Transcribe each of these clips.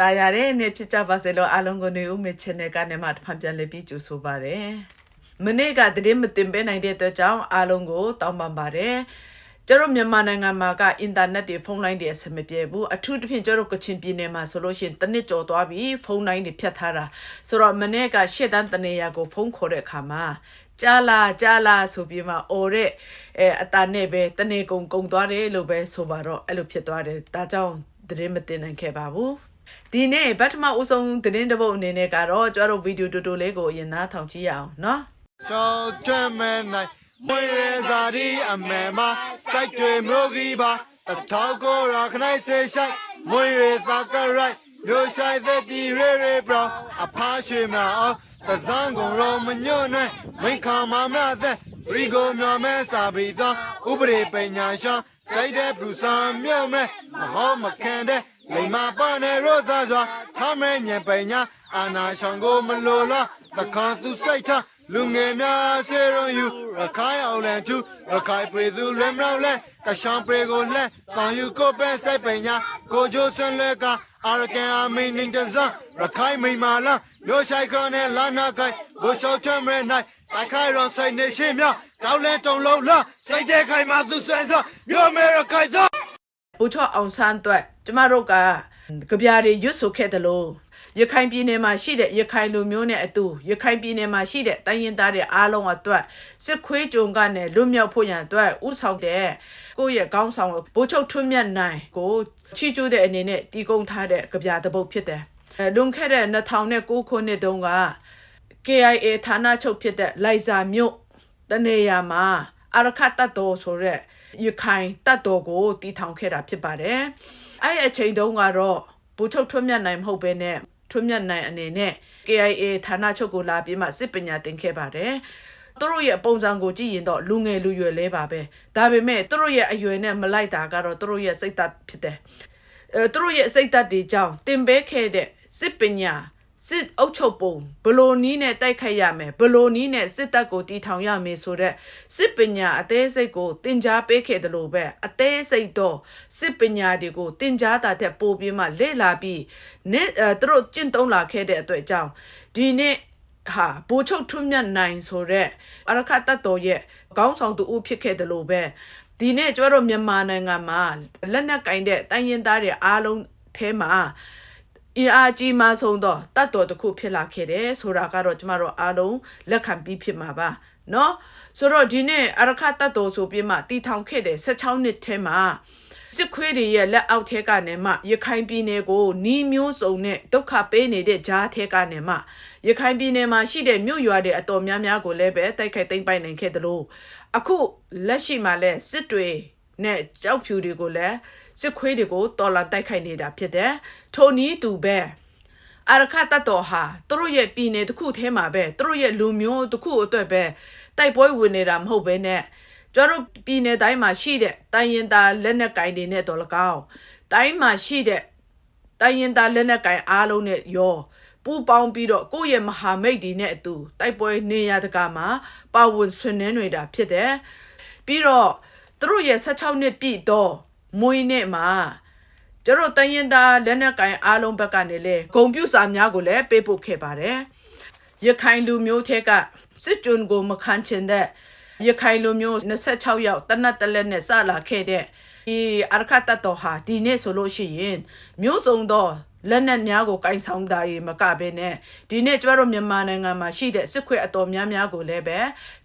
တာယာတဲ့နေ့ဖြစ်ကြပါစေလို့အားလုံးကိုနေဦးမေ channel ကနေမှတစ်ဖန်ပြန်လည်ပြီးကြိုဆိုပါရစေမနေ့ကတည်းမတင်ပေးနိုင်တဲ့အတွက်ကြောင့်အားလုံးကိုတောင်းပန်ပါတယ်ကျတို့မြန်မာနိုင်ငံမှာကအင်တာနက်တွေဖုန်းလိုင်းတွေအဆင်မပြေဘူးအထူးသဖြင့်ကျတို့ကချင်ပြည်နယ်မှာဆိုလို့ရှိရင်တစ်နှစ်ကျော်သွားပြီဖုန်းလိုင်းတွေဖြတ်ထားတာဆိုတော့မနေ့ကရှစ်တန်းတနေရာကိုဖုန်းခေါ်တဲ့အခါမှာကြားလာကြားလာဆိုပြီးမှအော်တဲ့အဲအတာနဲ့ပဲတနေကုံကုံသွားတယ်လို့ပဲဆိုပါတော့အဲ့လိုဖြစ်သွားတယ်ဒါကြောင့်သတင်းမတင်နိုင်ခဲ့ပါဘူး ဒီနေ့ဗတ်ထမဦးဆုံးသတင်းတစ်ပုဒ်အနေနဲ့ကတော့ကျတို့ဗီဒီယိုတူတူလေးကိုအရင်နားထောင်ကြည့်ရအောင်နော်ကြောက်ကြမ်းမဲနိုင်မွေရစာဒီအမေမစိုက်တွေမျိုးကြီးပါတထောက်ကိုရခနိုင်စေဆိုင်မွေရသာကရိုက်မျိုးဆိုင်တဲ့ဒီရဲရဲဘရောအဖားရှိမအောင်သဇန်ကုန်ရောမညွန့်နဲ့မိခါမမတဲ့ရီကိုမြော်မဲစာပြီးတော့ဥပဒေပညာရှောင်းစိုက်တဲ့ဘလူဆာမြို့မဲမဟောမခံတဲ့ လိမ္မာပနဲ့ရောသားစွာထားမဲညံပညာအာနာရှောင်းကိုမလိုလားသခါသူစိတ်ထားလူငယ်များစေရုံယူရခိုင်အောင်လန်သူရခိုင်ပြည်သူလွဲမလောက်လဲကရှောင်းပြေကိုလဲတောင်ယူကိုပဲစိုက်ပညာကိုဂျိုဆွန်လဲကအာရကန်အမင်းနင်းတဇာရခိုင်မိမာလာမျိုးဆိုင်ခနဲ့လာနာကိုင်ဘိုလ်ရှောက်ချမ်းရဲနိုင်တိုက်ခိုင်ရောစိတ်နေရှင်းများကောင်းလဲတုံလုံးလားစိတ်တဲ့ခိုင်မှာသူဆွမ်းစောမျိုးမဲရခိုင်သားဘူချောအောင်ဆန်းအတွက် ကျမတို့ကကြပြားတွေရွတ်ဆိုခဲ့တယ်လို့ရခိုင်ပြည်နယ်မှာရှိတဲ့ရခိုင်လူမျိုးနဲ့အတူရခိုင်ပြည်နယ်မှာရှိတဲ့တိုင်းရင်းသားတွေအားလုံးအတွက်စစ်ခွေးကြုံကနေလွတ်မြောက်ဖို့ရန်အတွက်ဥဆောင်တဲ့ကိုယ့်ရဲ့ခေါင်းဆောင်ဘူချုပ်ထွန်းမြတ်နိုင်ကိုချီကျူးတဲ့အနေနဲ့တီးကုန်းထားတဲ့ကြပြားတစ်ပုဒ်ဖြစ်တယ်အဲလွန်ခဲ့တဲ့2009ခုနှစ်တုန်းက KIA ဌာနချုပ်ဖြစ်တဲ့လိုက်ဇာမြို့တနေရာမှာအရခတ်တတ်တော်ဆိုရက်ရခိုင်တတ်တော်ကိုတီထောင်ခဲ့တာဖြစ်ပါတယ်။ အဲ့အချိန်တုန်းကတော့ဘူချုပ်ထွန်းမြတ်နိုင်မဟုတ်ဘဲနဲ့ထွန်းမြတ်နိုင်အနေနဲ့ KIA ဌာနချုပ်ကိုလာပြီးမှစစ်ပညာသင်ခဲ့ပါတယ်။သူတို့ရဲ့ပုံစံကိုကြည့်ရင်တော့လူငယ်လူရွယ်လဲပါပဲ။ဒါပေမဲ့သူတို့ရဲ့အရွယ်နဲ့မလိုက်တာကတော့သူတို့ရဲ့စိတ်ဓာတ်ဖြစ်တယ်။အဲသူတို့ရဲ့စိတ်ဓာတ်တွေကြောင့်တင်ပေးခဲ့တဲ့စစ်ပညာ စစ်အုပ်ချုပ်ပုံဘလိုနီးနဲ့တိုက်ခိုက်ရမယ်ဘလိုနီးနဲ့စစ်တပ်ကိုတီထောင်ရမယ်ဆိုတော့စစ်ပညာအသေးစိတ်ကိုတင် जा ပေးခဲ့တယ်လို့ပဲအသေးစိတ်တော့စစ်ပညာတွေကိုတင် जा တာတဲ့ပို့ပြီးမှလေ့လာပြီးနဲ့အဲသူတို့ကျင့်သုံးလာခဲ့တဲ့အတွက်ကြောင့်ဒီနေ့ဟာဘူချုပ်ထွန်းမြတ်နိုင်ဆိုတဲ့အရခတ်တတ်တော်ရဲ့ခေါင်းဆောင်တူဦးဖြစ်ခဲ့တယ်လို့ပဲဒီနေ့ကျမတို့မြန်မာနိုင်ငံမှာလက်နက်ကင်တဲ့တိုင်းရင်းသားတွေအားလုံးအဲမှာ အင်အားကြီးမဆုံးသောတတ်တော်တစ်ခုဖြစ်လာခဲ့တယ်ဆိုတာကတော့ကျမတို့အားလုံးလက်ခံပြီးဖြစ်မှာပါနော်ဆိုတော့ဒီနေ့အရခတတ်တော်ဆိုပြီးမှတည်ထောင်ခဲ့တဲ့16နှစ်ထဲမှာစစ်ခွေးတွေရဲ့လက်အောက်ထဲကနေမှရခိုင်ပြည်နယ်ကိုနှီးမျိုးစုံနဲ့ဒုက္ခပေးနေတဲ့ကြားထဲကနေမှရခိုင်ပြည်နယ်မှာရှိတဲ့မြို့ရွာတွေအတော်များများကိုလည်းပဲတိုက်ခိုက်သိမ်းပိုက်နိုင်ခဲ့သလိုအခုလက်ရှိမှာလည်းစစ်တွေနဲ့ကြောက်ဖြူတွေကိုလည်း စစ်ခွေးတွေကိုတော်လန်တိုက်ခိုက်နေတာဖြစ်တယ်ထိုနည်းတူပဲအရခတ်တတ်တော်ဟာသူတို့ရဲ့ပြည်နယ်တစ်ခုထဲမှာပဲသူတို့ရဲ့လူမျိုးတစ်ခုအတွက်ပဲတိုက်ပွဲဝင်နေတာမဟုတ်ဘဲနဲ့ကျတို့ပြည်နယ်တိုင်းမှာရှိတဲ့တိုင်းရင်သားလက်နက်ကင်တွေနဲ့တော်လကောင်းတိုင်းမှာရှိတဲ့တိုင်းရင်သားလက်နက်ကင်အားလုံးနဲ့ရောပူပေါင်းပြီးတော့ကိုယ့်ရဲ့မဟာမိတ်တွေနဲ့အတူတိုက်ပွဲနေရတကမှာပါဝင်ဆွေးနွေးနေတာဖြစ်တယ်ပြီးတော့သူတို့ရဲ့16နှစ်ပြည့်တော့ မွေးနေ့မှာကျတို့တန်ရင်သားလက်နက်ကင်အားလုံးဘက်ကနေလေဂုံပြူစာများကိုလည်းပေးပို့ခဲ့ပါတယ်။ရခိုင်လူမျိုးထဲကစစ်ကြွန်ကိုမခံချင်တဲ့ရခိုင်လူမျိုး26ယောက်တနတ်တလက်နဲ့စလာခဲ့တဲ့ဒီအရခတ်တတ်တော်ဟာဒီနေ့ဆိုလို့ရှိရင်မျိုးစုံသော လက်နက်များကိုကင်ဆောင်တာရေမကဘဲနဲ့ဒီနေ့ကျမတို့မြန်မာနိုင်ငံမှာရှိတဲ့စစ်ခွေအတော်များများကိုလည်းပဲ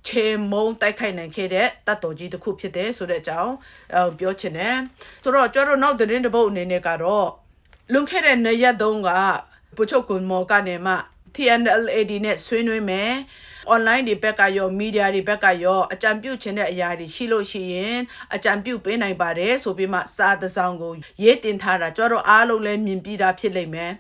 ချေမုံတိုက်ခိုက်နိုင်ခဲ့တဲ့တတ်တော်ကြီးတစ်ခုဖြစ်တယ်ဆိုတဲ့အကြောင်းအပြောချင်တယ်ဆိုတော့ကျမတို့နောက်သတင်းတစ်ပုဒ်အနေနဲ့ကတော့လွန်ခဲ့တဲ့နှစ်ရက်တုန်းကပုချုပ်ကွန်မော်ကနေမှ TNLAD နဲ့ဆွေးနွေးမယ် online တွေဘက်ကရော media တွေဘက်ကရောအကြံပြုချင်တဲ့အရာတွေရှိလို့ရှိရင်အကြံပြုပေးနိုင်ပါတယ်ဆိုပြီးမှစာတစ်စောင်ကိုရေးတင်ထားတာကျတော့အားလုံးလည်းမြင်ပြီးသားဖြစ်လိမ့်မယ်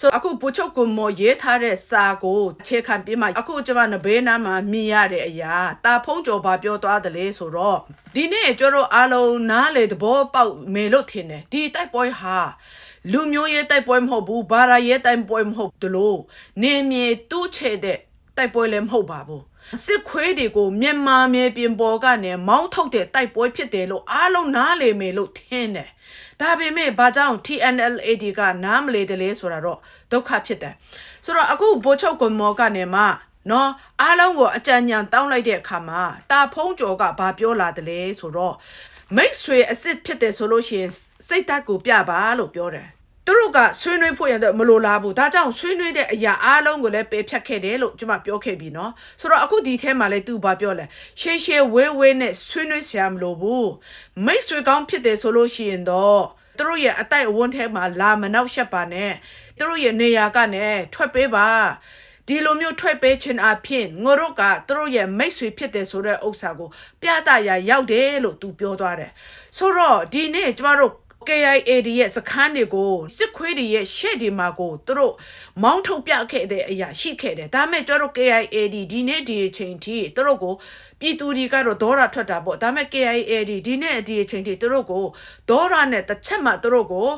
ဆိုအခုပူချုပ်ကွန်မော်ရေးထားတဲ့စာကိုခြေခံပြီးမှအခုကျွန်မနဘေးနားမှာမြင်ရတဲ့အရာတာဖုံးကျော်ဘာပြောသွားတယ်လေဆိုတော့ဒီနေ့ကျတော့အားလုံးနားလေသဘောပေါက်မယ်လို့ထင်တယ်ဒီတိုက်ပွဲဟာလူမျိုးရေးတိုက်ပွဲမဟုတ်ဘူးဘာသာရေးတိုက်ပွဲမဟုတ်တလို့နေမြေတူးချေတဲ့ တိုက်ပွဲလည်းမဟုတ်ပါဘူးစစ်ခွေးတွေကိုမြန်မာမြေပြင်ပေါ်ကနေမောင်းထုတ်တဲ့တိုက်ပွဲဖြစ်တယ်လို့အားလုံးနားလေမယ်လို့ထင်တယ်ဒါပေမဲ့ဘာကြောင့် TNLAD ကနားမလေတယ်လဲဆိုတာတော့ဒုက္ခဖြစ်တယ်ဆိုတော့အခုဘိုးချုပ်ကွန်မောကနေမှနော်အားလုံးကိုအကြံဉာဏ်တောင်းလိုက်တဲ့အခါမှာတာဖုံးကျော်ကဘာပြောလာတယ်လဲဆိုတော့မိတ်ဆွေအစ်စ်ဖြစ်တယ်ဆိုလို့ရှိရင်စိတ်ဓာတ်ကိုပြပါလို့ပြောတယ်သူ တို့ကဆွေးနွေးဖို့ရတဲ့မလိုလားဘူးဒါကြောင့်ဆွေးနွေးတဲ့အရာအားလုံးကိုလည်းပယ်ဖြတ်ခဲ့တယ်လို့ကျွန်မပြောခဲ့ပြီเนาะဆိုတော့အခုဒီထဲမှာလည်းသူဘာပြောလဲရှေးရှေးဝေးဝေးနဲ့ဆွေးနွေးစရာမလိုဘူးမိတ်ဆွေကောင်းဖြစ်တယ်ဆိုလို့ရှိရင်တော့သူတို့ရဲ့အတိုက်အဝန်းထဲမှာလာမနောက်ရှက်ပါနဲ့သူတို့ရဲ့နေရာကနေထွက်ပေးပါဒီလိုမျိုးထွက်ပေးခြင်းအဖြစ်ငါတို့ကသူတို့ရဲ့မိတ်ဆွေဖြစ်တယ်ဆိုတဲ့ဥစ္စာကိုပြသရာရောက်တယ်လို့သူပြောသွားတယ်ဆိုတော့ဒီနေ့ကျမတို့ KIAD ရဲ့စခန်းတွေကိုစစ်ခွေးတွေရဲ့ရှေ့ဒီမှာကိုသူတို့မောင်းထုတ်ပြခဲ့တဲ့အရာရှိခဲ့တယ်ဒါပေမဲ့ကျတို့ KIAD ဒီနေ့ဒီအချိန်ထိသူတို့ကိုပြည်သူတွေကတော့ဒေါရထွက်တာပေါ့ဒါပေမဲ့ KIAD ဒီနေ့ဒီအချိန်ထိသူတို့ကိုဒေါရနဲ့တစ်ချက်မှသူတို့ကို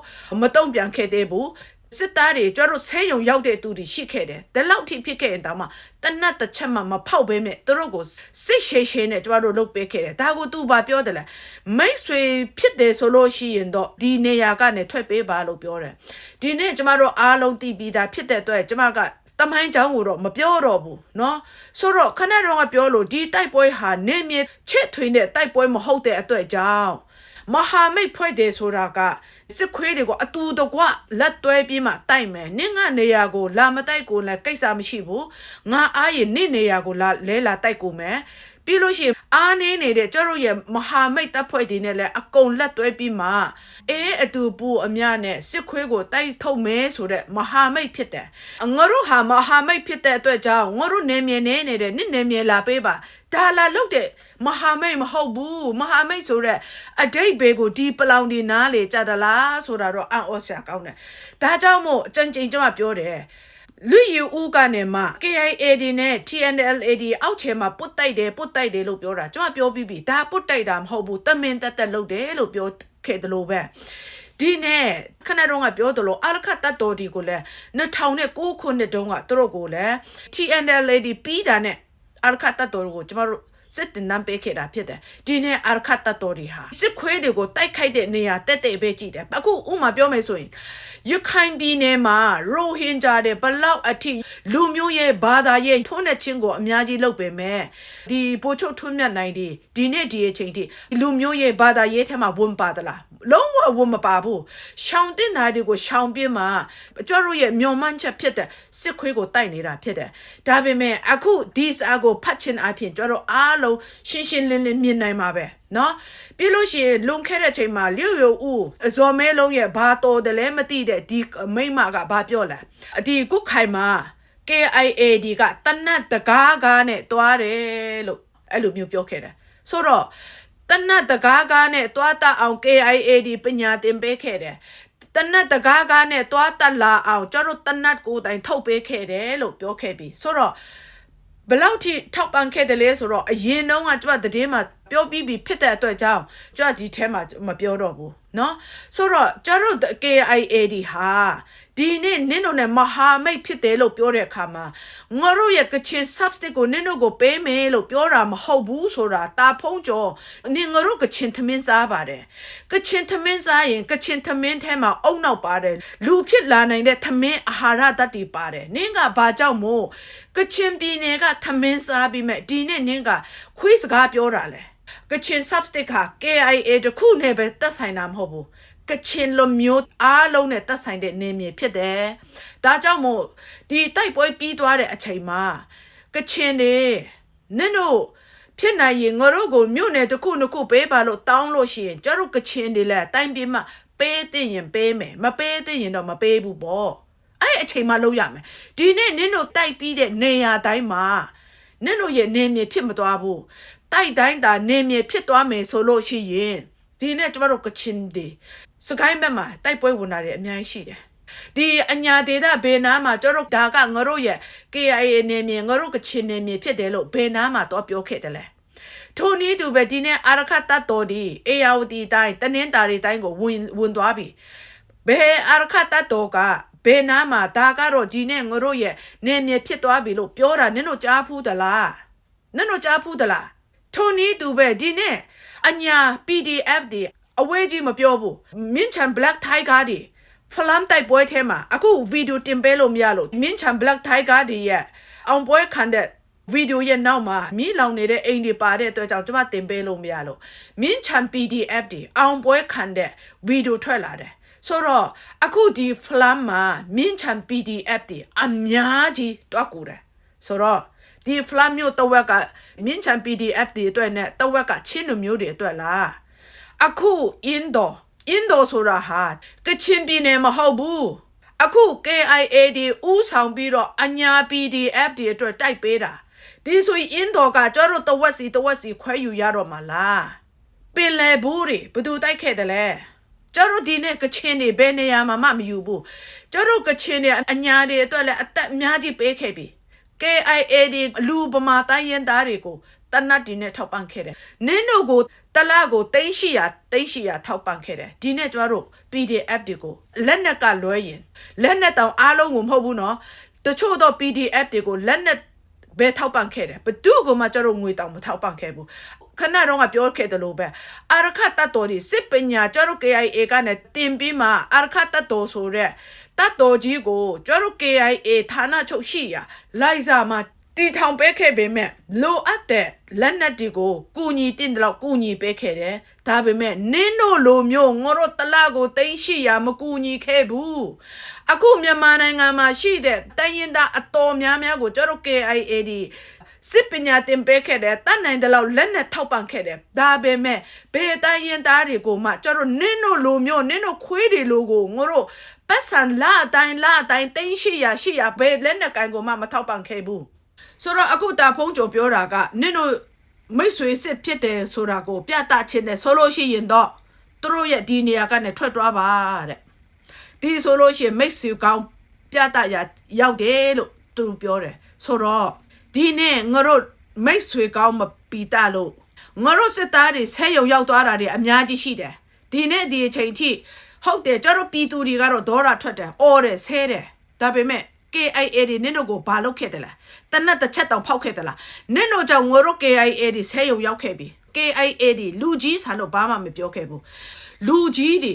မတုံ့ပြန်ခဲ့သေးဘူး စစ်သားတွေကျတို့ဆဲယုံရောက်တဲ့သူတွေရှိခဲ့တယ်။ဒါလောက်ထိဖြစ်ခဲ့ရင်တောင်မှတနတ်တစ်ချက်မှမဖောက်ဘဲနဲ့သူတို့ကိုစစ်ရှေရှေနဲ့ကျတို့လုပ်ပေးခဲ့တယ်။ဒါကိုသူဘာပြောတယ်လဲ။မိတ်ဆွေဖြစ်တယ်ဆိုလို့ရှိရင်တော့ဒီနေရာကနေထွက်ပေးပါလို့ပြောတယ်။ဒီနေ့ကျမတို့အားလုံးတည်ပြီးသားဖြစ်တဲ့အတွက်ကျမကတမိုင်းချောင်းကိုတော့မပြောတော့ဘူးเนาะဆိုတော့ခဏတော့ကပြောလို့ဒီတိုက်ပွဲဟာနေမြေချစ်ထွေတဲ့တိုက်ပွဲမဟုတ်တဲ့အတွက်ကြောင့် မဟာမိတ်ဖွဲ့တယ်ဆိုတာကစစ်ခွေးတွေကိုအတူတကွလက်တွဲပြီးမှတိုက်မယ်နင့်ကနေရာကိုလာမတိုက်ကိုလည်းကိစ္စမရှိဘူးငါအားရင်နင့်နေရာကိုလာလဲလာတိုက်ကိုမယ် ပြီးလို့ရှိရင်အားနေနေတဲ့ကျတို့ရဲ့မဟာမိတ်တပ်ဖွဲ့တွေနဲ့လည်းအကုန်လက်တွဲပြီးမှအေးအတူပူအမြနဲ့စစ်ခွေးကိုတိုက်ထုတ်မယ်ဆိုတဲ့မဟာမိတ်ဖြစ်တယ်ငါတို့ဟာမဟာမိတ်ဖြစ်တဲ့အတွက်ကြောင့်ငါတို့နေမြေနေနေတဲ့နင့်နေမြေလာပေးပါဒါလာလုတ်တဲ့မဟာမိတ်မဟုတ်ဘူးမဟာမိတ်ဆိုတဲ့အတိတ်ဘေကိုဒီပလောင်ဒီနားလေကြတလားဆိုတာတော့အံ့ဩစရာကောင်းတယ်ဒါကြောင့်မို့အကြံကြိမ်ကျွန်မပြောတယ် လူယူဦးကနေမှ KIAD နဲ့ TNLAD အောက်ခြေမှာပုတ်တိုက်တယ်ပုတ်တိုက်တယ်လို့ပြောတာကျွန်မပြောပြီးပြီဒါပုတ်တိုက်တာမဟုတ်ဘူးတမင်တက်တက်လုပ်တယ်လို့ပြောခဲ့တယ်လို့ပဲဒီနဲ့ခဏတော့ကပြောသလိုအာရခတ်တတ်တော်ဒီကိုလည်း2009ခုနှစ်တုန်းကသူတို့ကိုလည်း TNLAD ပြီးတာနဲ့အာရခတ်တတ်တော်ကိုကျမတို့ စစ်တင်နံပေးခဲ့တာဖြစ်တယ်ဒီနေ့အာရခတ်တတ်တော်ဒီဟာစစ်ခွေးတွေကိုတိုက်ခိုက်တဲ့နေရာတက်တဲ့ပဲကြည့်တယ်အခုဥမာပြောမယ်ဆိုရင်ရခိုင်ပြည်နယ်မှာရိုဟင်ဂျာတွေဘလောက်အထိလူမျိုးရဲ့ဘာသာရဲ့ထုံးတဲ့ချင်းကိုအများကြီးလုပ်ပေမဲ့ဒီပိုချုပ်ထွန်းမြတ်နိုင်ဒီဒီနေ့ဒီအချိန်ထိလူမျိုးရဲ့ဘာသာရေးထဲမှာဝန်ပါသလား လုံးဝဝန်မပါဘူးရှောင်တင်တာတွေကိုရှောင်ပြင်းမှာကျွန်တော်ရဲ့မျောမှန်းချက်ဖြစ်တဲ့စစ်ခွေးကိုတိုက်နေတာဖြစ်တယ်ဒါပေမဲ့အခုဒီစာကိုဖတ်ချင်အဖြစ်ကျွန်တော်အားလုံးရှင်းရှင်းလင်းလင်းမြင်နိုင်မှာပဲနော်ပြီးလို့ရှိရင်လွန်ခဲ့တဲ့ချိန်မှာလျှို့ရုံဦးအဇော်မဲလုံးရဲ့ဘာတော်တယ်လဲမသိတဲ့ဒီမိမကဘာပြောလဲအဒီကုတ်ခိုင်မှာ KIAD ကတနတ်တကားကားနဲ့တွားတယ်လို့အဲ့လိုမျိုးပြောခဲ့တယ်ဆိုတော့ တနတ်တကားကားနဲ့တွားတတ်အောင် KIAD ပညာသင်ပေးခဲ့တယ်တနတ်တကားကားနဲ့တွားတက်လာအောင်ကျတို့တနတ်ကိုယ်တိုင်ထုတ်ပေးခဲ့တယ်လို့ပြောခဲ့ပြီဆိုတော့ဘယ်လောက်ထိထောက်ပံ့ခဲ့တယ်လဲဆိုတော့အရင်တုန်းကကျမသတင်းမှာပြောပြီးပြီဖြစ်တဲ့အတွက်ကြောင့်ကျမဒီထဲမှာမပြောတော့ဘူးเนาะဆိုတော့ကျတို့ KIAD ဟာ ဒီနေ့နင်းတို့နဲ့မဟာမိတ်ဖြစ်တယ်လို့ပြောတဲ့အခါမှာငါတို့ရဲ့ကချင် substick ကိုနင်းတို့ကိုပေးမယ်လို့ပြောတာမဟုတ်ဘူးဆိုတာတာဖုံးကျော်နင်ငါတို့ကချင်သမင်းစားပါတယ်ကချင်သမင်းစားရင်ကချင်သမင်းထဲမှာအုံနောက်ပါတယ်လူဖြစ်လာနိုင်တဲ့သမင်းအာဟာရတတ်တည်ပါတယ်နင်းကဘာကြောင့်မို့ကချင်ပြည်နယ်ကသမင်းစားပြီးမဲ့ဒီနေ့နင်းကခွေးစကားပြောတာလဲ ကချင် substick ဟာ KIA တခုနဲ့ပဲတက်ဆိုင်တာမဟုတ်ဘူးကချင်လိုမျိုးအားလုံးနဲ့တက်ဆိုင်တဲ့နေမြေဖြစ်တယ်။ဒါကြောင့်မို့ဒီတိုက်ပွဲပြီးသွားတဲ့အချိန်မှာကချင်တွေနင်တို့ဖြစ်နိုင်ရင်ငါတို့ကိုမြို့နယ်တစ်ခုနှစ်ခုပေးပါလို့တောင်းလို့ရှိရင်ကျတို့ကချင်တွေလည်းတိုင်းပြည်မှာပေးတဲ့ရင်ပေးမယ်မပေးတဲ့ရင်တော့မပေးဘူးပေါ့အဲ့အချိန်မှလုပ်ရမယ်ဒီနေ့နင်တို့တိုက်ပြီးတဲ့နေရာတိုင်းမှာနင်တို့ရဲ့နေမြေဖြစ်မသွားဘူး တိုက်တိုင်းသာနေမြေဖြစ်သွားမယ်ဆိုလို့ရှိရင်ဒီနေ့ကျမတို့ကချင်တွေစကိုင်းဘက်မှာတိုက်ပွဲဝင်တာတွေအများကြီးရှိတယ်ဒီအညာဒေတာဘေနာမှာကျတို့ဒါကငါတို့ရဲ့ KIA နေမြေငါတို့ကချင်နေမြေဖြစ်တယ်လို့ဘေနာမှာတော့ပြောခဲ့တယ်လေထိုနည်းတူပဲဒီနေ့အာရခတ်တတ်တော်ဒီအေယာဝတီတိုင်းတနင်္တာရီတိုင်းကိုဝင်ဝင်သွားပြီဘယ်အာရခတ်တတ်တော်ကဘယ်နာမှာဒါကတော့ဒီနေ့ငါတို့ရဲ့နေမြေဖြစ်သွားပြီလို့ပြောတာနင်တို့ကြားဖူးသလားနင်တို့ကြားဖူးသလား ထိုနည်းသူပဲဒီနေ့အညာ PDF တွေအဝေးကြီးမပြောဘူးမင်းချန် Black Tiger တွေဖလမ်တိုက်ပွဲထဲမှာအခုဗီဒီယိုတင်ပေးလို့မရလို့မင်းချန် Black Tiger တွေရဲ့အောင်ပွဲခံတဲ့ဗီဒီယိုရဲ့နောက်မှာမီးလောင်နေတဲ့အိမ်တွေပါတဲ့အတွက်ကြောင့်ကျွန်မတင်ပေးလို့မရလို့မင်းချန် PDF တွေအောင်ပွဲခံတဲ့ဗီဒီယိုထွက်လာတယ်ဆိုတော့အခုဒီ flam မှာမင်းချန် PDF တွေအများကြီးတွားကူတယ်ဆိုတော့ ဒီ flam မျိုးတစ်ဝက်ကမင်းချန် PDF တွေအတွက်နဲ့တစ်ဝက်ကချင်းလူမျိုးတွေအတွက်လားအခု indo indo ဆိုတာဟာကချင်ပြည်နယ်မဟုတ်ဘူးအခု KIA ဒီဥဆောင်ပြီးတော့အညာ PDF တွေအတွက်တိုက်ပေးတာဒီဆိုရင် indo ကကျတော့တစ်ဝက်စီတစ်ဝက်စီခွဲယူရတော့မှာလားပင်လယ်ဘူးတွေဘယ်သူတိုက်ခဲ့တယ်လဲကျတို့ဒီနေ့ကချင်တွေဘယ်နေရာမှာမှမယူဘူးကျတို့ကချင်တွေအညာတွေအတွက်လည်းအသက်အများကြီးပေးခဲ့ပြီ KIA ဒီလူပမာတိုင်းရင်သားတွေကိုတနတ်ဒီနဲ့ထောက်ပံ့ခဲ့တယ်နင်းတို့ကိုတလကို300 300ထောက်ပံ့ခဲ့တယ်ဒီနေ့ကျတို့ PDF တွေကိုလက်နက်ကလွဲရင်လက်နက်တောင်အားလုံးကိုမဟုတ်ဘူးနော်တချို့တော့ PDF တွေကိုလက်နက်ဘယ်ထောက်ပံ့ခဲ့တယ်ဘသူကမှကျတော့ငွေတောင်မထောက်ပံ့ခဲ့ဘူး ခဏတော့ကပြောခဲ့တယ်လို့ပဲအာရခတတ်တော်ဒီစစ်ပညာကျတော့ KIA ကနဲ့တင်ပြီးမှအာရခတတ်တော်ဆိုတဲ့တတ်တော်ကြီးကိုကျတော့ KIA ဌာနချုပ်ရှိရာလိုက်စာမှာတီထောင်ပေးခဲ့ပေမဲ့လိုအပ်တဲ့လက်နက်တွေကိုကူညီတင်တယ်လို့ကူညီပေးခဲ့တယ်ဒါပေမဲ့နင်းတို့လိုမျိုးငါတို့တလကိုသိမ်းရှိရာမကူညီခဲ့ဘူးအခုမြန်မာနိုင်ငံမှာရှိတဲ့တိုင်းရင်သားအတော်များများကိုကျတော့ KIA ဒီ စစ်ပညာတင်ပေးခဲ့တယ်တတ်နိုင်တယ်လို့လက်နဲ့ထောက်ပံ့ခဲ့တယ်ဒါပေမဲ့ဘယ်တိုင်းရင်သားတွေကိုမှကျတော့နင်းတို့လိုမျိုးနင်းတို့ခွေးတွေလိုကိုငါတို့ပတ်စံလာအတိုင်းလာအတိုင်းသိမ်းရှိရာရှိရာဘယ်လက်နဲ့ကန်ကိုမှမထောက်ပံ့ခဲ့ဘူးဆိုတော့အခုတာဖုံးကြိုပြောတာကနင့်တို့မိတ်ဆွေစစ်ဖြစ်တယ်ဆိုတာကို ပြသခြင်းနဲ့ဆိုလို့ရှိရင်တော့သူတို့ရဲ့ဒီနေရာကနေထွက်သွားပါတဲ့ဒီဆိုလို့ရှိရင်မိတ်ဆွေကောင်းပြသရရောက်တယ်လို့သူတို့ပြောတယ်ဆိုတော့ ဒီနေ့ငါတို့မိတ်ဆွေကောင်းမပီတလို့ငါတို့စစ်သားတွေဆဲယုံရောက်သွားတာတွေအများကြီးရှိတယ်ဒီနေ့ဒီအချိန်ထိဟုတ်တယ်ကျတော့ပြည်သူတွေကတော့ဒေါ်ရထွက်တယ်အော်တယ်ဆဲတယ်ဒါပေမဲ့ KIA တွေနင့်တို့ကိုဘာလုပ်ခဲ့တယ်လဲတနတ်တစ်ချက်တောင်ဖောက်ခဲ့တယ်လားနင့်တို့ကြောင့်ငိုတို့ KIA တွေဆဲယုံရောက်ခဲ့ပြီ KIA တွေလူကြီးဆန်တော့ဘာမှမပြောခဲ့ဘူးလူကြီးတွေ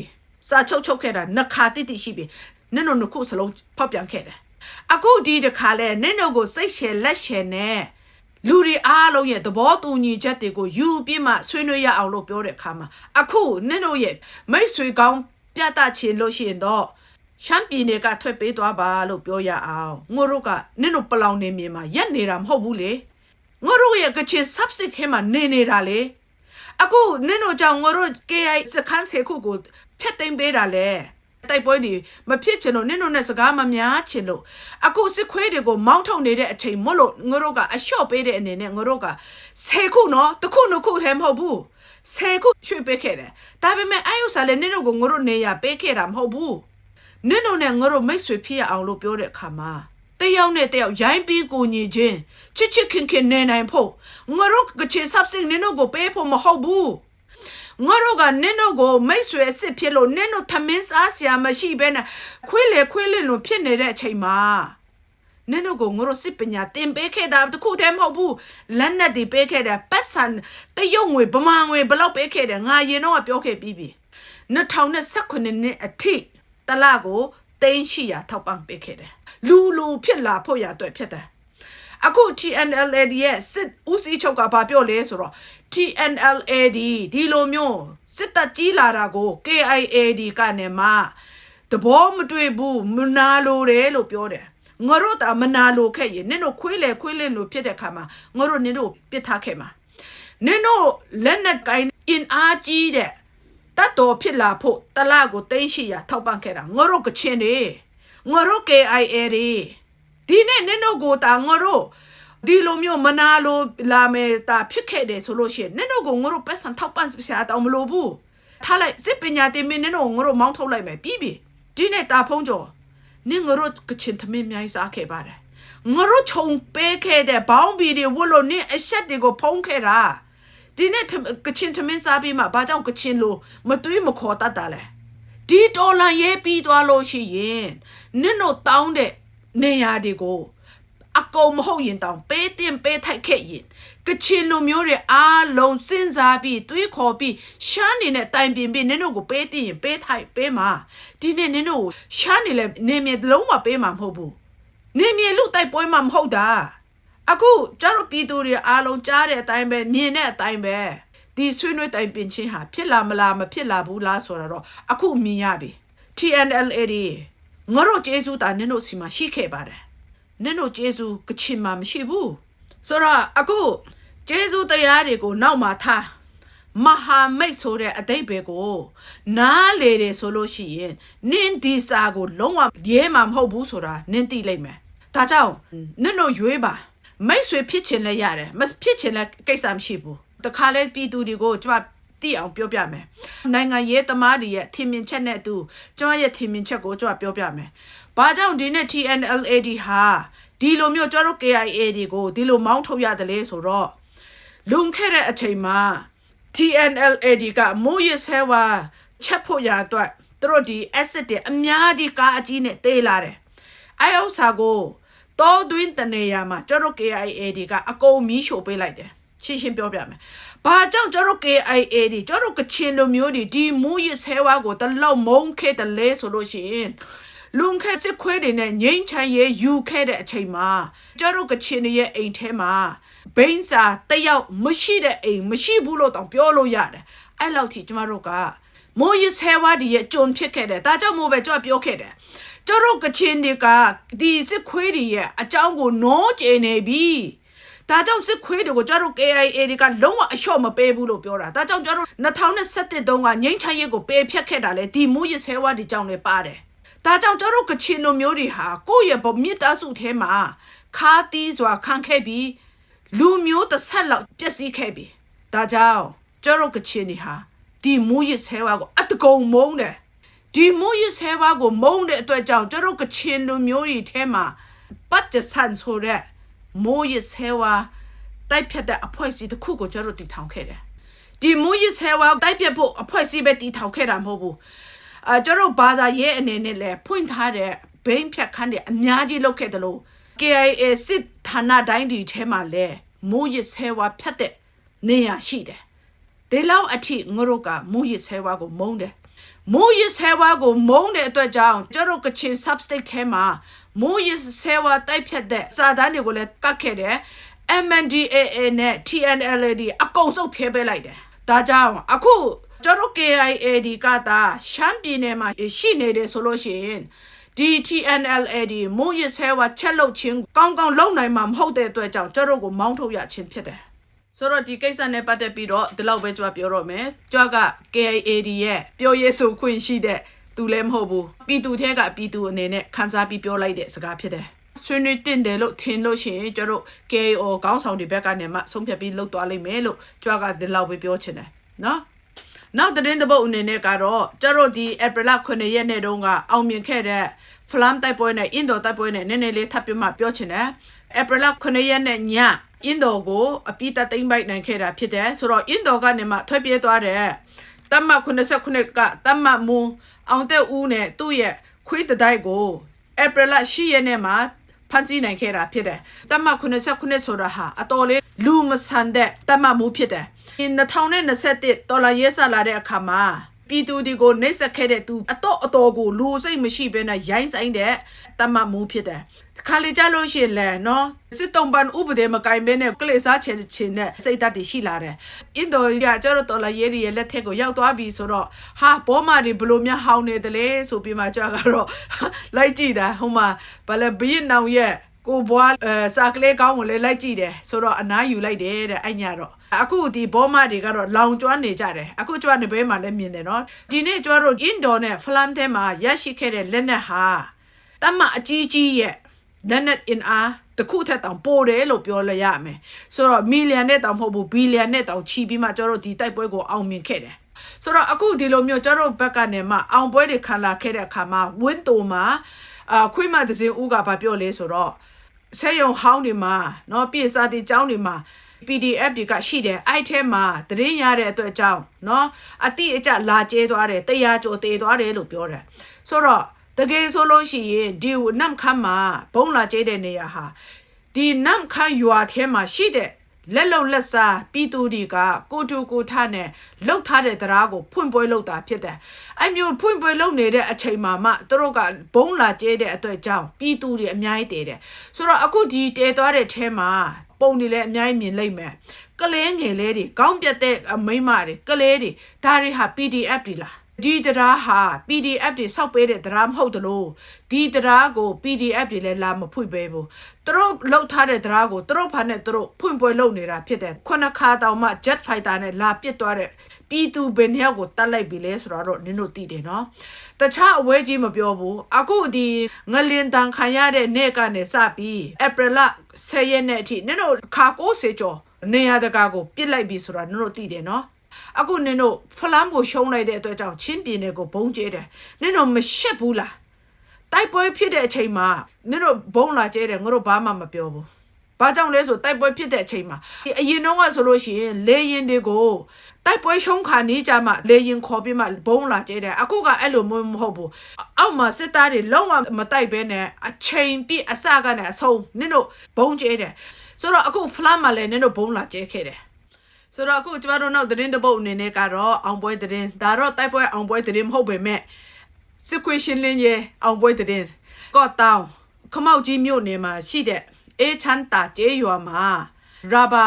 စာချုပ်ချုပ်ခဲ့တာနှစ်ခါတိတိရှိပြီနင့်တို့နှစ်ခုစလုံးဖောက်ပြန်ခဲ့တယ် အခုဒီတစ်ခါလဲနင့်တို့ကိုစိတ်ရှယ်လက်ရှယ်နဲ့လူတွေအားလုံးရဲ့သဘောတူညီချက်တွေကိုယူပြီးမှဆွေးနွေးရအောင်လို့ပြောတဲ့အခါမှာအခုနင့်တို့ရဲ့မိတ်ဆွေကောင်းပြသချင်လို့ရှိရင်တော့ရှမ်းပြည်နယ်ကထွက်ပေးသွားပါလို့ပြောရအောင်ငိုတို့ကနင့်တို့ပလောင်နေမြေမှာရက်နေတာမဟုတ်ဘူးလေငိုတို့ရဲ့ကချင် subsidy ထဲမှာနေနေတာလေအခုနင့်တို့ကြောင့်ငိုတို့ KI စခန်းစေခုကိုဖျက်သိမ်းပေးတာလေ တိုက်ပွဲတွေမဖြစ်ချင်လို့နင့်တို့နဲ့စကားမများချင်လို့အခုစစ်ခွေးတွေကိုမောင်းထုတ်နေတဲ့အချိန်မို့လို့ငိုတို့ကအလျှော့ပေးတဲ့အနေနဲ့ငိုတို့ကစေခုနော်တစ်ခုနှစ်ခုထဲမဟုတ်ဘူးစေခုရွှေ့ပေးခဲ့တယ်ဒါပေမဲ့အဲ့ဥစ္စာလည်းနင့်တို့ကိုငိုတို့နေရပေးခဲ့တာမဟုတ်ဘူးနင့်တို့နဲ့ငါတို့မိတ်ဆွေဖြစ်ရအောင်လို့ပြောတဲ့အခါမှာတယောက်နဲ့တယောက်ရိုင်းပြီးကိုညီချင်းချစ်ချစ်ခင်ခင်နေနိုင်ဖို့ငါတို့ကချင်ဆပ်စင်နင်တို့ကိုပေးဖို့မဟုတ်ဘူး ငါတို့ကနင်တို့ကိုမိတ်ဆွေအစ်စ်ဖြစ်လို့နင်တို့သမင်းစားစရာမရှိဘဲနဲ့ခွေးလေခွေးလင့်လို့ဖြစ်နေတဲ့အချိန်မှာနင်တို့ကိုငါတို့စစ်ပညာတင်ပေးခဲ့တာတခုတည်းမဟုတ်ဘူးလက်နက်တွေပေးခဲ့တယ်ပတ်စံတရုတ်ငွေဗမာငွေဘယ်လောက်ပေးခဲ့တယ်ငါရင်တော့ကပြောခဲ့ပြီးပြီ2019နှစ်အထိတလကိုသိန်းရှိရာထောက်ပံ့ပေးခဲ့တယ်လူလူဖြစ်လာဖို့ရအတွက်ဖြစ်တယ် အခု TNLAD ရဲ့စစ်ဦးစီးချုပ်ကဘာပြောလဲဆိုတော့ TNLAD ဒီလိုမျိုးစစ်တပ်ကြီးလာတာကို KIAD ကနေမှတဘောမတွေ့ဘူးမနာလိုတယ်လို့ပြောတယ်ငါတို့တာမနာလိုခဲ့ရင်နင်တို့ခွေးလေခွေးလင်းလို့ဖြစ်တဲ့ခါမှာငါတို့နင်တို့ပစ်ထားခဲ့မှာနင်တို့လက်နဲ့ကိုင်းအင်အားကြီးတဲ့တတ်တော်ဖြစ်လာဖို့တလကိုသိန်းရှိရထောက်ပံ့ခဲ့တာငါတို့ကချင်တွေငါတို့ KIA တွေ ဒီနေ့နင်တို့ကိုတာငါတို့ဒီလိုမျိုးမနာလိုလာမယ်တာဖြစ်ခဲ့တယ်ဆိုလို့ရှိရင်နင်တို့ကိုငါတို့ပတ်စံထောက်ပံ့စရာတောင်မလိုဘူးထားလိုက်စစ်ပညာတင်မင်းနင်တို့ကိုငါတို့မောင်းထုတ်လိုက်မယ်ပြီးပြီဒီနေ့တာဖုံးကျော်နင်ငါတို့ကချင်သမင်းအများကြီးစားခဲ့ပါတယ်ငါတို့ခြုံပေးခဲ့တဲ့ဘောင်းဘီတွေဝတ်လို့နင်အဆက်တွေကိုဖုံးခဲ့တာဒီနေ့ထမကချင်ထမင်းစားပြီးမှဘာကြောင့်ကချင်လို့မသွေးမခေါ်တတ်တာလဲဒီတော်လန်ရေးပြီးသွားလို့ရှိရင်နင့်တို့တောင်းတဲ့ နေရာတွေကိုအကုန်မဟုတ်ရင်တောင်ပေးတင်ပေးထိုက်ခဲ့ရင်ကချင်လူမျိုးတွေအားလုံးစဉ်းစားပြီးတွေးခေါ်ပြီးရှားနေတဲ့တိုင်ပင်ပြီးနင်တို့ကိုပေးတင်ရင်ပေးထိုက်ပေးမှာဒီနေ့နင်တို့ကိုရှားနေလဲနေမြေလုံးဝပေးမှာမဟုတ်ဘူးနေမြေလူတိုက်ပွဲမှာမဟုတ်တာအခုကျတို့ပြည်သူတွေအားလုံးကြားတဲ့အတိုင်းပဲမြင်တဲ့အတိုင်းပဲဒီဆွေးနွေးတိုင်ပင်ချင်းဟာဖြစ်လာမလားမဖြစ်လာဘူးလားဆိုတာတော့အခုမြင်ရပြီ TNLA တွေ ငါတို့ကျေးဇူးတာနင်တို့စီမှာရှိခဲ့ပါတယ်နင်တို့ကျေးဇူးကချင်မှာမရှိဘူးဆိုတော့အခုကျေးဇူးတရားတွေကိုနောက်မှာထားမဟာမိတ်ဆိုတဲ့အတိတ်ပဲကို နားလေတယ်ဆိုလို့ရှိရင်နင်းဒီစာကိုလုံးဝရဲမှာမဟုတ်ဘူးဆိုတာနင်းသိလိမ့်မယ်ဒါကြောင့်နင်တို့ရွေးပါမိတ်ဆွေဖြစ်ချင်လဲရတယ်မဖြစ်ချင်လဲကိစ္စမရှိဘူးတခါလဲပြည်သူတွေကိုကျွန်မ သိအောင်ပြောပြမယ်နိုင်ငံရေးသမားတွေရဲ့ထင်မြင်ချက်နဲ့အတူကျွန်မရဲ့ထင်မြင်ချက်ကိုကျွန်မပြောပြမယ်ဘာကြောင့်ဒီနေ့ TNLAD ဟာဒီလိုမျိုးကျွန်တော်တို့ KIA တွေကိုဒီလိုမောင်းထုတ်ရတယ်လဲဆိုတော့လွန်ခဲ့တဲ့အချိန်မှာ TNLAD ကမိုးရဆဲဝါချက်ဖို့ရအတွက်သူတို့ဒီ asset တွေအများကြီးကားအကြီးနဲ့တေးလာတယ်အဲဥစ္စာကိုတောတွင်းတနေရာမှာကျွန်တော်တို့ KIA တွေကအကုန်မီးရှို့ပေးလိုက်တယ်ရှင်းရှင်းပြောပြမယ်။ ဘာကြောင့်ကျွန်တော် KIA တွေကျွန်တော်ကချင်လူမျိုးတွေဒီမူရဆဲဝါကိုတလောက်မုန်းခဲ့တယ်လဲဆိုလို့ရှိရင်လွန်ခဲ့စစ်ခွေးတွေနဲ့ငိမ့်ချမ်းရဲ့ယူခဲ့တဲ့အချိန်မှာကျွန်တော်ကချင်တွေရဲ့အိမ်ထဲမှာဘိန်းစာတစ်ယောက်မရှိတဲ့အိမ်မရှိဘူးလို့တောင်ပြောလို့ရတယ်။အဲ့လောက်ထိကျမတို့ကမိုးရဆဲဝါဒီရဲ့ကြုံဖြစ်ခဲ့တယ်။ဒါကြောင့်မို့ပဲကျွန်တော်ပြောခဲ့တယ်။ကျွန်တော်ကချင်တွေကဒီစစ်ခွေးတွေရဲ့အကြောင်းကိုနောကျနေပြီ။ ဒါကြောင့်စစ်ခွေးတွေကိုကျတို့ KIA တွေကလုံးဝအလျှော့မပေးဘူးလို့ပြောတာဒါကြောင့်ကျတို့2021တုန်းကငိမ့်ချမ်းရေးကိုပေးဖြတ်ခဲ့တာလေဒီမူရဆဲဝါဒီကြောင့်လည်းပါတယ်ဒါကြောင့်ကျတို့ကချင်လူမျိုးတွေဟာကိုယ့်ရဲ့ဗမြစ်တဆုထဲမှာခါတီးစွာခံခဲ့ပြီးလူမျိုးတစ်ဆက်လောက်ပျက်စီးခဲ့ပြီဒါကြောင့်ကျတို့ကချင်တွေဟာဒီမူရဆဲဝါကိုအတကုံမုန်းတယ်ဒီမူရဆဲဝါကိုမုန်းတဲ့အတွက်ကြောင့်ကျတို့ကချင်လူမျိုးတွေထဲမှာပတ်တဆန်ဆိုတဲ့ မိုးရဆဲဝါတိုက်ဖြတ်တဲ့အဖွဲ့အစည်းတစ်ခုကိုကျွန်တော်တို့တည်ထောင်ခဲ့တယ်။ဒီမိုးရဆဲဝါတိုက်ဖြတ်ဖို့အဖွဲ့အစည်းပဲတည်ထောင်ခဲ့တာမဟုတ်ဘူး။အာကျွန်တော်ဘာသာရေးအနေနဲ့လဲဖွင့်ထားတဲ့ဘိန်းဖြတ်ခန်းတွေအများကြီးလုပ်ခဲ့တယ်လို့ KIA စစ်ဌာနတိုင်းဒီထဲမှာလဲမိုးရဆဲဝါဖြတ်တဲ့နေရာရှိတယ်။ဒီလောက်အထိငါတို့ကမိုးရဆဲဝါကိုမုန်းတယ်။မိုးရဆဲဝါကိုမုန်းတဲ့အတွက်ကြောင့်ကျွန်တော်ကချင် substate ခဲမှာ မိုးရဆဲဝါတိုက်ဖြတ်တဲ့စာတမ်းတွေကိုလည်းကတ်ခဲ့တယ် MNDAA နဲ့ TNLD အကုန်စုပ်ဖျဲပေးလိုက်တယ်ဒါကြောင့်အခုကျွန်တော် KIAD ကသာရှမ်းပြည်နယ်မှာရှိနေတယ်ဆိုလို့ရှိရင်ဒီ TNLD မိုးရဆဲဝါချက်လုတ်ချင်းကောင်းကောင်းလုံနိုင်မှာမဟုတ်တဲ့အတွက်ကြောင့်ကျွန်တော်ကိုမောင်းထုတ်ရခြင်းဖြစ်တယ်ဆိုတော့ဒီကိစ္စနဲ့ပတ်သက်ပြီးတော့ဒီလောက်ပဲကြွားပြောတော့မယ်ကြွားက KIAD ရဲ့ပြောရေးဆိုခွင့်ရှိတဲ့ သူလည်းမဟုတ်ဘူးပြည်သူထဲကပြည်သူအနေနဲ့ခန်းစားပြီးပြောလိုက်တဲ့စကားဖြစ်တယ်ဆွေးနွေးတင်တယ်လို့ထင်လို့ရှိရင်ကျတို့ KO ကောင်းဆောင်တွေဘက်ကနေမှဆုံးဖြတ်ပြီးလှုပ်သွားလိမ့်မယ်လို့ကြွားကဒီလောက်ပဲပြောချင်တယ်နော်နောက်သတင်းတစ်ပုတ်အနေနဲ့ကတော့ကျတို့ဒီ April 9ရက်နေ့တုန်းကအောင်မြင်ခဲ့တဲ့ Flam တိုက်ပွဲနဲ့ Indo တိုက်ပွဲနဲ့နည်းနည်းလေးထပ်ပြမှပြောချင်တယ် April 9ရက်နေ့ည Indo ကိုအပိတသိမ့်ပိုက်နိုင်ခဲ့တာဖြစ်တယ်ဆိုတော့ Indo ကနေမှထွက်ပြေးသွားတဲ့ တမ္မ89ကတမ္မမူအောင်တဲ့ဦးနဲ့သူ့ရဲ့ခွေးတတိုက်ကို April 10ရက်နေ့မှာဖန်ဆီးနိုင်ခဲ့တာဖြစ်တယ်။တမ89ဆိုတာဟာအတော်လေးလူမဆန်တဲ့တမမှုဖြစ်တယ်။2021ဒေါ်လာရဲဆလာတဲ့အခါမှာ ပြည်သူတွေကိုနှိပ်စက်ခဲ့တဲ့သူအတော့အတော်ကိုလူစိတ်မရှိဘဲနဲ့ရိုင်းဆိုင်တဲ့တမမှုဖြစ်တယ်။ခါလေကြလို့ရှိရင်လဲနော်စစ်တုံးပန်ဥပဒေမကင်ဘဲနဲ့ကလေးစားချင်ချင်တဲ့စိတ်ဓာတ်တွေရှိလာတယ်။အင်ဒိုကကျတော့တော်လာရဲရဲ့လက်ထက်ကိုရောက်သွားပြီဆိုတော့ဟာဘောမာတွေဘလို့များဟောင်းနေတယ်လေဆိုပြီးမှကြွားကတော့လိုက်ကြည့်တာဟိုမှာဘာလဲဘရင်နောင်ရဲ့ ကိုဘွားအဲစာကလေးကောင်းကိုလည်းလိုက်ကြည့်တယ်ဆိုတော့အနားယူလိုက်တယ်တဲ့အဲ့ညတော့အခုဒီဘောမတွေကတော့လောင်ကျွမ်းနေကြတယ်အခုကျွမ်းနေဘဲမှာလည်းမြင်တယ်နော်ဒီနေ့ကျွမ်းတို့ indoor နဲ့ flam ထဲမှာရရှိခဲ့တဲ့လက်နက်ဟာတမအကြီးကြီးရဲ့လက်နက် in အားတခုထက်တောင်ပိုတယ်လို့ပြောလို့ရမယ်ဆိုတော့မီလီယံနဲ့တောင်မဟုတ်ဘူးဘီလီယံနဲ့တောင်ချီပြီးမှကျွမ်းတို့ဒီတိုက်ပွဲကိုအောင်မြင်ခဲ့တယ်ဆိုတော့အခုဒီလိုမျိုးကျွမ်းတို့ဘက်ကနေမှအောင်ပွဲတွေခံလာခဲ့တဲ့အခါမှာဝင်းတူမှာအာခွေးမသစင်ဦးကဘာပြောလဲဆိုတော့ ဆက်ယုံဟောင်းတွေမှာเนาะပြည်စာတီကျောင်းတွေမှာ PDF တွေကရှိတယ်အဲ့ထဲမှာသတင်းရတဲ့အတွက်ကြောင့်เนาะအတိအကျလာကျဲသွားတယ်တရားကြိုတေသွားတယ်လို့ပြောတယ်ဆိုတော့တကယ်ဆိုလို့ရှိရင်ဒီနမ်ခမ်းမှာဘုံလာကျဲတဲ့နေရာဟာဒီ ဒီနမ်ခမ်းရွာထဲမှာရှိတဲ့ လက်လုံလက်စားပြည်သူတွေကကိုတူကိုထနဲ့လှုပ်ထားတဲ့တရားကိုဖွင့်ပွဲလုပ်တာဖြစ်တယ်။အဲ့မျိုးဖွင့်ပွဲလုပ်နေတဲ့အချိန်မှာမှသူတို့ကဘုံလာကျဲတဲ့အတွက်ကြောင့်ပြည်သူတွေအများကြီးတည်တယ်။ဆိုတော့အခုဒီတည်သွားတဲ့ထဲမှာပုံတွေလည်းအများကြီးမြင်လိမ့်မယ်။ကလေးငယ်လေးတွေကောင်းပြတ်တဲ့အမိမတွေကလေးတွေဒါတွေဟာ PDF တွေလား။ ဒီတရားဟာ PDF တွေစောက်ပေးတဲ့တရားမဟုတ်တလို့ဒီတရားကို PDF တွေလည်းလာမဖွင့်ပေးဘူးသူတို့လောက်ထားတဲ့တရားကိုသူတို့ဖာနဲ့သူတို့ဖွင့်ပွဲလုပ်နေတာဖြစ်တယ်ခုနခါတောင်မှ jet fighter နဲ့လာပစ်သွားတဲ့ပြည်သူဘယ်နှစ်ယောက်ကိုတတ်လိုက်ပြီလဲဆိုတော့နင်တို့သိတယ်နော်တခြားအဝဲကြီးမပြောဘူးအခုဒီငလင်တန်ခံရတဲ့နေ့ကနေစပြီး April လ10ရက်နေ့အထိနင်တို့ခါ90ကျော်နေရတကာကိုပြစ်လိုက်ပြီဆိုတော့နင်တို့သိတယ်နော် အခုနင်တို့ဖလမ်းကိုရှုံးလိုက်တဲ့အတွက်ကြောင့်ချင်းပြင်းတွေကိုဘုံကျဲတယ်နင်တို့မရှက်ဘူးလားတိုက်ပွဲဖြစ်တဲ့အချိန်မှာနင်တို့ဘုံလာကျဲတယ်ငါတို့ဘာမှမပြောဘူးဘာကြောင့်လဲဆိုတိုက်ပွဲဖြစ်တဲ့အချိန်မှာဒီအရင်တော့ကဆိုလို့ရှိရင်လေရင်တွေကိုတိုက်ပွဲရှုံးခါနေကြမှာလေရင်ခေါ်ပြီးမှဘုံလာကျဲတယ်အခုကအဲ့လိုမျိုးမဟုတ်ဘူးအောက်မှာစစ်သားတွေလုံးဝမတိုက်ဘဲနဲ့အချိန်ပြည့်အစကနဲ့အဆုံးနင်တို့ဘုံကျဲတယ်ဆိုတော့အခုဖလမ်းမှာလည်းနင်တို့ဘုံလာကျဲခဲ့တယ် ဆိုတော့အခုကျမတို့နောက်သတင်းတစ်ပုတ်အနေနဲ့ကတော့အောင်ပွဲသတင်းဒါတော့တိုက်ပွဲအောင်ပွဲသတင်းမဟုတ်ပေမဲ့ situation လင်းရဲ့အောင်ပွဲသတင်းကော့တောင်ခမောက်ကြီးမြို့နယ်မှာရှိတဲ့အေချန်တာကျေးရွာမှာရာဘာ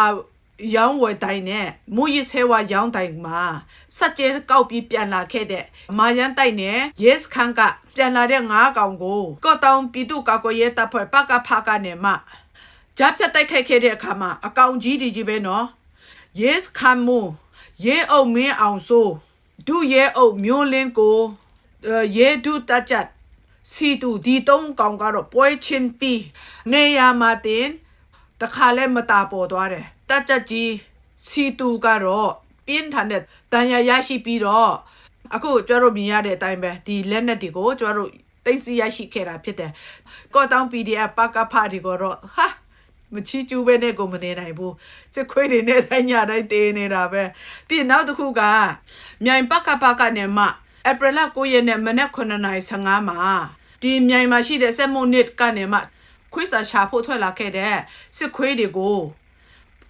ရောင်းဝယ်တိုင်းနဲ့မူရစ်ဆဲဝါရောင်းတိုင်းမှာစက်ကျဲကောက်ပြီးပြန်လာခဲ့တဲ့မာယန်တိုက်နဲ့ yes ခန်းကပြန်လာတဲ့ငါးကောင်ကိုကော့တောင်ပြည်သူ့ကာကွယ်ရေးတပ်ဖွဲ့ပကဖကနေမှဂျပ်ဖြတ်တိုက်ခိုက်ခဲ့တဲ့အခါမှာအကောင်ကြီးဒီကြီးပဲနော် yes ခမ်မူရဲအုပ်မင်းအောင်ဆိုဒုရဲအုပ်မျိုးလင်းကိုအဲရဲဒုတချတ်စီတူဒီတုံးကောင်ကတော့ပွဲချင်းပြီးနေရမှာတင်တခါလဲမတာပေါ်သွားတယ်တချတ်ကြီးစီတူကတော့ပြင်းထန်တဲ့တန်ရာရရှိပြီးတော့အခုကျတို့မြင်ရတဲ့အတိုင်းပဲဒီလက်နက်တွေကိုကျတို့သိသိရရှိခဲ့တာဖြစ်တယ်ကော့တောင် PDF ပကဖတွေကတော့ဟာ မချီကျူးပဲနဲ့ကိုမနေနိုင်ဘူးစစ်ခွေးတွေနဲ့တိုင်းညတိုင်းတေးနေတာပဲပြီးနောက်တစ်ခုကမြိုင်ပကပကနဲ့မှဧပြီလ9ရက်နေ့မနက်9:55မှာဒီမြိုင်မှာရှိတဲ့စက်မှုနစ်ကနေမှခွေးစာရှာဖို့ထွက်လာခဲ့တဲ့စစ်ခွေးတွေကို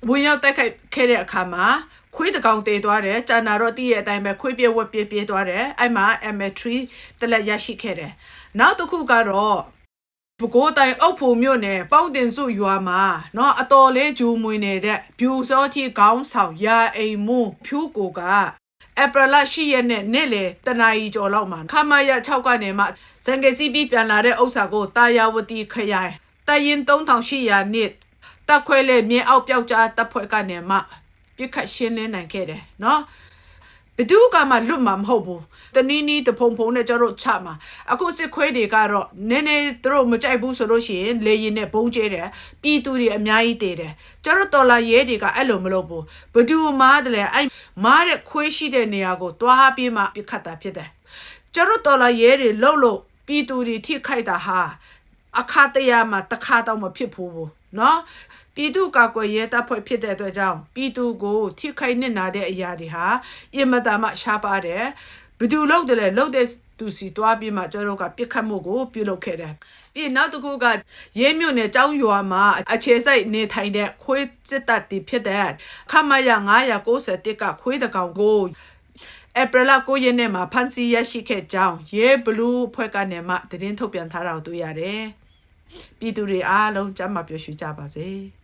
ဝင်ရောက်တိုက်ခိုက်ခဲ့တဲ့အခါမှာခွေးတကောင်တေသွားတယ်ဂျာနာတော့တည့်ရဲ့အတိုင်းပဲခွေးပြေးဝက်ပြေးပြေးသွားတယ်အဲ့မှာ M3 တလက်ရရှိခဲ့တယ်နောက်တစ်ခုကတော့ ဘကိုးတိုင်အုပ်ဖို့မြို့နယ်ပေါင်းတင်စုရွာမှာเนาะအတော်လေးဂျူမွေနေတဲ့ဗျူစောတိခေါင်းဆောင်ရာအိမ်မူဖြူကိုကဧပြီလ10ရက်နေ့နေ့လေတနာရီကျော်လောက်မှာခမရ6ကနေမှဇန်ကစီပြီးပြန်လာတဲ့ဥစ္စာကိုတာယာဝတီခရိုင်တရင်3800နှစ် တက်ခွဲလေမြေအောက်ပြောက်ကြားတပ်ဖွဲ့ကနေမှပြစ်ခတ်ရှင်းလင်းနိုင်ခဲ့တယ်နော် ဘယ်သူကမှလွတ်မှာမဟုတ်ဘူးတနည်းနည်းတဖုံဖုံနဲ့ကျတို့ချမှာအခုစစ်ခွေးတွေကတော့နည်းနည်းသူတို့မကြိုက်ဘူးဆိုလို့ရှိရင်လေရင်နဲ့ဘုံကျဲတယ်ပြည်သူတွေအများကြီးတည်တယ်ကျတို့တော်လာရဲတွေကအဲ့လိုမလုပ်ဘူးဘယ်သူမားတယ်လဲအဲ့မားတဲ့ခွေးရှိတဲ့နေရာကိုတွားပြီးမှပြစ်ခတ်တာဖြစ်တယ်ကျတို့တော်လာရဲတွေလှုပ်လို့ပြည်သူတွေထိခိုက်တာဟာအခါတရမှာတခါတော့မဖြစ်ဘူးဘူး နော်ပြည်သူကာကွယ်ရေးတပ်ဖွဲ့ဖြစ်တဲ့အတွက်ကြောင့်ပြည်သူကိုထိခိုက်နစ်နာတဲ့အရာတွေဟာအင်မတန်မှရှားပါတယ်ဘယ်သူလုပ်တယ်လဲလုပ်တဲ့သူစီတွားပြီးမှကျွန်တော်တို့ကပြစ်ခတ်မှုကိုပြုလုပ်ခဲ့တယ်ပြီးနောက်တစ်ခုကရဲမြို့နယ်ကျောင်းရွာမှာအခြေစိုက်နေထိုင်တဲ့ခွေးစစ်တပ်တီဖြစ်တဲ့ခမရ991ကခွေးတကောင်ကိုဧပြီလ9ရက်နေ့မှာဖမ်းဆီးရရှိခဲ့ကြောင်းရဲဘလူးဖွဲ့ကနေမှသတင်းထုတ်ပြန်ထားတာကိုတွေ့ရတယ်။ ပြည်သူတွေအားလုံးကျမ်းမာပျော်ရွှင်ကြပါစေ။